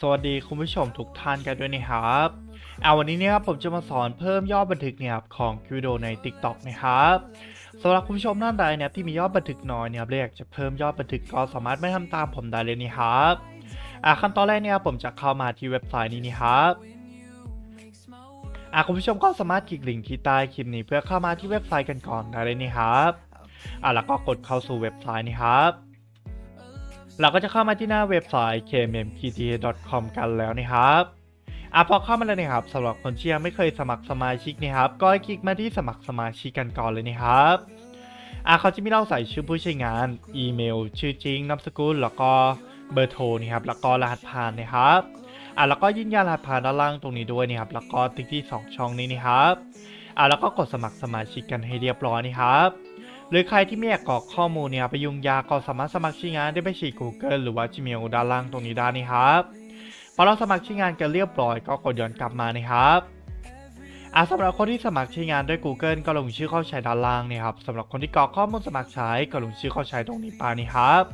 สวัสดีคุณผู้ชมทุกท่านกันด้วยนะครับเอาวันนี้เนี่ยครับผมจะมาสอนเพิ่มยอดบันทึกเนี่ยครับของวิดีโอใน TikTok นะครับสำหรับคุณผู้ชมท่านใดเนี่ยที่มียอดบันทึกน้อยเนี่ยครับและอยกจะเพิ่มยอดบันทึกก็สามารถไม่ทำตามผมได้เลยนะครับอะขั้นตอนแรกเนี่ยผมจะเข้ามาที่เว็บไซต์นี้นะครับอะคุณผู้ชมก็สามารถคลิกลิงก์ที่ใต้คลิปนี้เพื่อเข้ามาที่เว็บไซต์กันก่อนได้เลยนะครับอะแล้วก็กดเข้าสู่เว็บไซต์นี้ครับ เราก็จะเข้ามาที่หน้าเว็บไซต์ kmmkta.com กันแล้วนะครับอะพอเข้ามาแล้วนะครับสำหรับคนที่ยังไม่เคยสมัครสมาชิกนะครับ ก็คลิกมาที่สมัครสมาชิกกันก่อนเลยนะครับอะเขาจะมีเราใส่ชื่อผู้ใช้งาน อีเมล ชื่อจริงนามสกุล แล้วก็เบอร์โทรนี่ครับ แล้วก็รหัสผ่านนะครับอะแล้วก็ยืนยันรหัสผ่านด้านล่างตรงนี้ด้วยนะครับ แล้วก็ติ๊กที่ 2 ช่องนี้นะครับอะแล้วก็กดสมัครสมาชิกกันให้เรียบร้อยนะครับ หรือใครที่ไม่อยากกรอกข้อมูลเนี่ยไปยุ่งยากก็สามารถสมัครใช้งานได้ไปที่ Google หรือว่า Gmail ด้านล่างตรงนี้ได้นะครับพอเราสมัครใช้งานกันเรียบร้อยก็กดย้อนกลับมานะครับอะสำหรับคนที่สมัครใช้งานด้วย Google ก็ลงชื่อเข้าใช้ด้านล่างนี่ครับสำหรับคนที่กรอกข้อมูลสมัครใช้ก็ลงชื่อเข้าใช้ตรงนี้ไปนี่ครับ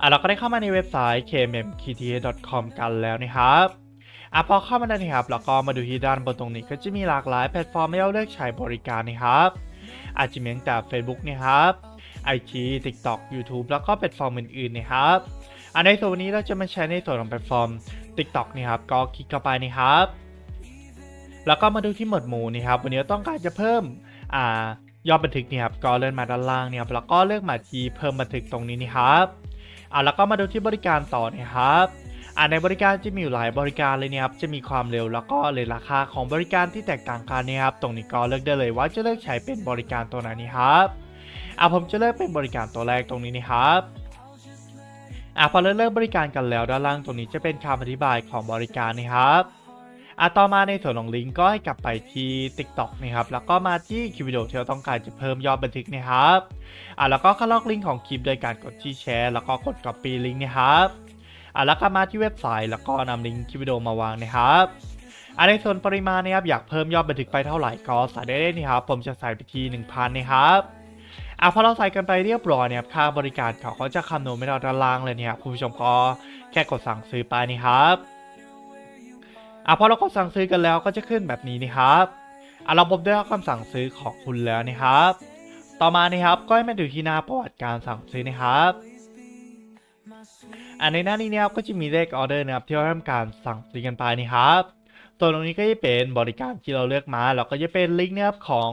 อะเราก็ได้เข้ามาในเว็บไซต์ kmmkta.com กันแล้วนะครับ อะพอเข้ามาได้นะครับแล้วก็มาดูที่ด้านบนตรงนี้ก็จะมีหลากหลายแพลตฟอร์มให้เราเลือกใช้บริการนะครับอาจจะมีตั้งแต่ Facebook นะครับ IG TikTok YouTube แล้วก็แพลตฟอร์มอื่นๆนะครับอันในส่วนนี้เราจะมาใช้ในส่วนของแพลตฟอร์ม TikTok นะครับก็คลิกเข้าไปนะครับ แล้วก็มาดูที่หมวดหมู่นะครับ วันนี้ต้องการจะเพิ่มอ่ายอดบันทึกเนี่ยครับก็เลื่อนมาด้านล่างเนี่ยครับแล้วก็เลือกมาที่เพิ่มบันทึกตรงนี้นะครับอ่าแล้วก็มาดูที่บริการต่อนะครับ อ่าในบริการจะมีอยู่หลายบริการเลยเนี่ยครับจะมีความเร็วแล้วก็เลยราคาของบริการที่แตกต่างกันเนี่ยครับตรงนี้ก็เลือกได้เลยว่าจะเลือกใช้เป็นบริการตัวไหนนี่ครับอ่าผมจะเลือกเป็นบริการตัวแรกตรงนี้นี่ครับอ่าพอเลือกเลือกบริการกันแล้วด้านล่างตรงนี้จะเป็นคำอธิบายของบริการนะครับอ่าต่อมาในส่วนของลิงก์ก็ให้กลับไปที่ TikTok นะครับแล้วก็มาที่คลิปวิดีโอที่เราต้องการจะเพิ่มยอดบันทึกนะครับอ่าแล้วก็เข้าล็อกลิงก์ของคลิปโดยการกดที่แชร์แล้วก็กด Copy ลิงก์นะครับ อะแล้วก็มาที่เว็บไซต์แล้วก็นำลิงก์คลิปวิดีโอมาวางนะครับอะในส่วนปริมาณนะครับอยากเพิ่มยอดบันทึกไปเท่าไหร่ก็ใส่ได้เลยนะครับ ผมจะใส่ไปที่1,000นะครับอะพอเราใส่กันไปเรียบร้อยเนี่ยค่าบริการเขาก็จะคำนวณไม่เราด้านล่างเลยเนี่ยคุณผู้ชมก็แค่กดสั่งซื้อไปนี่ครับอะพอเรากดสั่งซื้อกันแล้วก็จะขึ้นแบบนี้นี่ครับอะเราผมได้รับคำสั่งซื้อของคุณแล้วนะครับ ต่อมานี่ครับก็ให้มาดูที่หน้าประวัติการสั่งซื้อนะครับ อันในหน้านี้นี่ยครับก็จะมีเลขออเดอร์นะครับที่เราทำการสั่งซื้อกันไปนี่ครับตัวตรงนี้ก็จะเป็นบริการที่เราเลือกมาแล้วก็จะเป็นลิงก์นะครับของ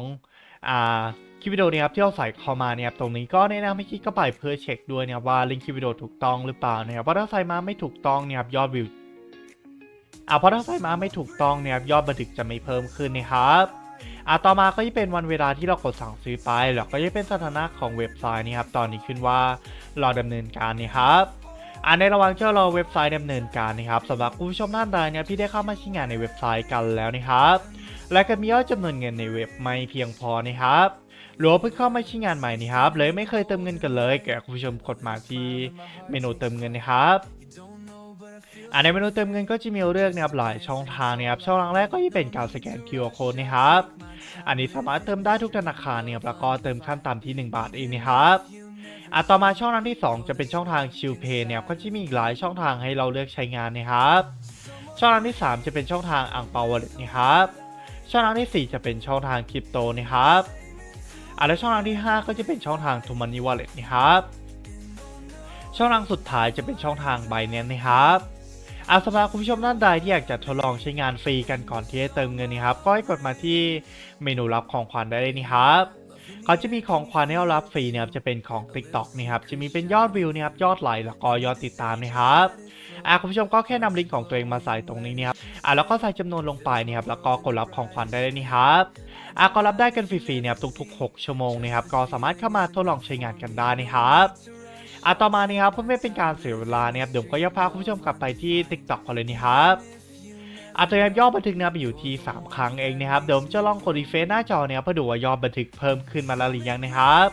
อ่าคลิปวิดีโอนี่ครับที่เราใส่เข้ามาเนี่ยครับตรงนี้ก็แนะนำให้คลิกเข้าไปเพื่อเช็คด้วยนะครับว่าลิงก์คลิปวิดีโอถูกต้องหรือเปล่านะครับเพราะถ้าใส่มาไม่ถูกต้องเนี่ยครับยอดวิวอ่าเพราะถ้าใส่มาไม่ถูกต้องเนี่ยครับยอดบันทึกจะไม่เพิ่มขึ้นนะครับอ่าต่อมาก็จะเป็นวันเวลาที่เรากดสั่งซื้อไปแล้วก็จะเป็นสถานะของเว็บไซต์นี่ครับตอนนี้ขึ้นว่ารอดำเนินการนี่ครับ อ่าในระหว่างที่เราเว็บไซต์ดำเนินการนะครับสำหรับคุณผู้ชมท่านใดเนี่ยที่ได้เข้ามาใช้งานในเว็บไซต์กันแล้วนะครับ และก็มียอดจำนวนเงินในเว็บไม่เพียงพอนะครับหรือว่าเพิ่งเข้ามาใช้งานใหม่นะครับ เลยไม่เคยเติมเงินกันเลยแกคุณผู้ชมกดมาที่เมนูเติมเงินนะครับอ่าในเมนูเติมเงินก็จะมีเลือกนะครับหลายช่องทางนะครับช่องทางแรกก็จะเป็นการสแกน QR code นะครับ อันนี้สามารถเติมได้ทุกธนาคารเนี่ยแล้วก็เติมขั้นต่ำที่ 1 บาทเองนะครับ อะต่อมาช่องทางที่ 2 จะเป็นช่องทางชิลเพย์เนี่ยก็จะมีอีกหลายช่องทางให้เราเลือกใช้งานนะครับ ช่องทางที่ 3 จะเป็นช่องทางอ่างเปาวอลเล็ตนะครับ ช่องทางทีสี่4 จะเป็นช่องทางคริปโตนะครับอะและช่องทางที่ 5 ก็จะเป็นช่องทางทูมันนี่วอลเล็ตนะครับ ช่องทางสุดท้ายจะเป็นช่องทาง b บ n a n c e นะครับอะสำหรับคุณผู้ชมท่านใดที่อยากจะทดลองใช้งานฟรีกันก่อนที่จะเติมเงินนะครับ ก็ให้กดมาที่เมนูรับของขวัญได้เลยนะครับ เขาจะมีของขวัญให้เรารับฟรีนะครับจะเป็นของ TikTok นะครับจะมีเป็นยอดวิวนะครับยอดไลค์แล้วก็ยอดติดตามนะครับอะคุณผู้ชมก็แค่นำลิงก์ของตัวเองมาใส่ตรงนี้นะครับอะแล้วก็ใส่จำนวนลงไปนะครับแล้วก็กดรับของขวัญได้เลยนี่ครับอะก็รับได้กันฟรีๆนะครับทุกๆ 6 ชั่วโมงนะครับก็สามารถเข้ามาทดลองใช้งานกันได้นะครับอะต่อมานี่ครับเพื่อไม่เป็นการเสียเวลาเนะครับเดี๋ยวก็จะพาคุณผู้ชมกลับไปที่ TikTok กันเลยนี่ครับ อาจจะยอดบันทึกนะไปอยู่ที่ 3 ครั้งเองนะครับ เดี๋ยวผมจะลองกดรีเฟซหน้าจอเนี่ยเพื่อดูว่ายอดบันทึกเพิ่มขึ้นมาแล้วหรือยังนะครับ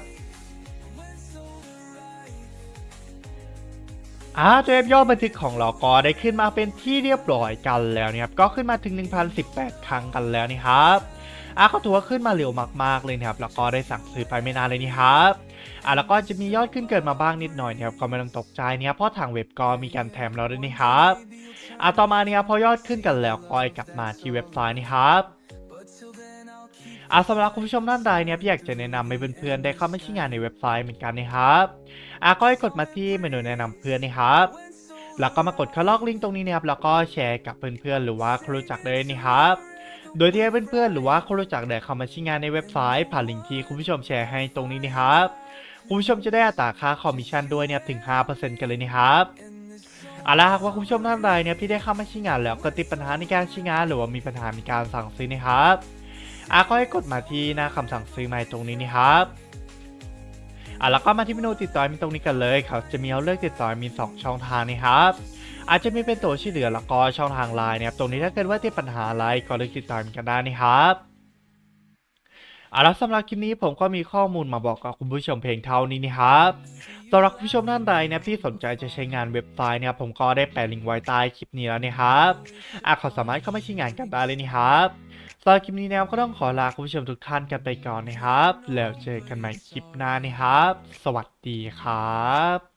อ่าตัวเอฟยอดบันทึกของเราก็ได้ขึ้นมาเป็นที่เรียบร้อยกันแล้วนะครับ ก็ขึ้นมาถึง 1,018 ครั้งกันแล้วนะครับ อ่าก็ถือว่าขึ้นมาเร็วมากๆเลยนะครับแล้วก็ได้สั่งซื้อไปไม่นานเลยนี่ครับอะแล้วก็จะมียอดขึ้นเกิดมาบ้างนิดหน่อยนะครับก็ไม่ต้องตกใจเนี่ยเพราะทางเว็บก็มีการแถมเราด้วยนะครับอะต่อมาเนี่ยพอยอดขึ้นกันแล้วก็กลับมาที่เว็บไซต์นี่ครับอะสำหรับคุณผู้ชมท่านใดเนี่ยพี่อยากจะแนะนำให้เพื่อนๆได้เข้ามาใช้งานในเว็บไซต์เหมือนกันนะครับอะก็ให้กดมาที่เมนูแนะนำเพื่อนนะครับ แล้วก็มากดคลอกลิงก์ตรงนี้นะครับแล้วก็แชร์กับเพื่อนๆหรือว่าคนรู้จักได้เลยนะครับ โดยที่ให้เพื่อนๆหรือว่าคนรู้จักได้เข้ามาใช้งานในเว็บไซต์ผ่านลิงก์ที่คุณผู้ชมแชร์ให้ตรงนี้นะครับคุณผู้ชมจะได้อัตราค่าคอมมิชชั่นด้วยเนี่ยถึง 5%กันเลยนะครับเอาละหากว่าคุณผู้ชมท่านใดเนี่ยที่ได้เข้ามาใช้งานแล้วก็ติดปัญหาในการใช้งานหรือว่ามีปัญหาในการสั่งซื้อนะครับอาก็ให้กดมาที่หน้าคำสั่งซื้อใหม่ตรงนี้นะครับอะแล้วก็มาที่เมนูติดต่อมีตรงนี้กันเลยครับจะมีเอาเลือกติดต่อมี 2 ช่องทางนะครับ อาจจะไมีเป็นตัวช่วยเหลือแล้วก็ช่องทางไลน์นะครับตรงนี้ถ้าเกิดว่าติดปัญหาอะไรก็เลือกติดต่อมีกันได้นะครับเอะแล้วสำหรับคลิปนี้ผมก็มีข้อมูลมาบอกกับคุณผู้ชมเพียงเท่านี้นะครับสำหรับคุณผู้ชมท่านใดนะที่สนใจจะใช้งานเว็บไซต์เนี่ยผมก็ได้แปะลิงก์ไว้ใต้คลิปนี้แล้วนะครับอะขอสามารถเข้ามาใช้งานกันได้เลยนะครับสำหรับคลิปนี้นะครับก็ต้องขอลาคุณผู้ชมทุกท่านกันไปก่อนนะครับ แล้วเจอกันใหม่คลิปหน้านะครับ สวัสดีครับ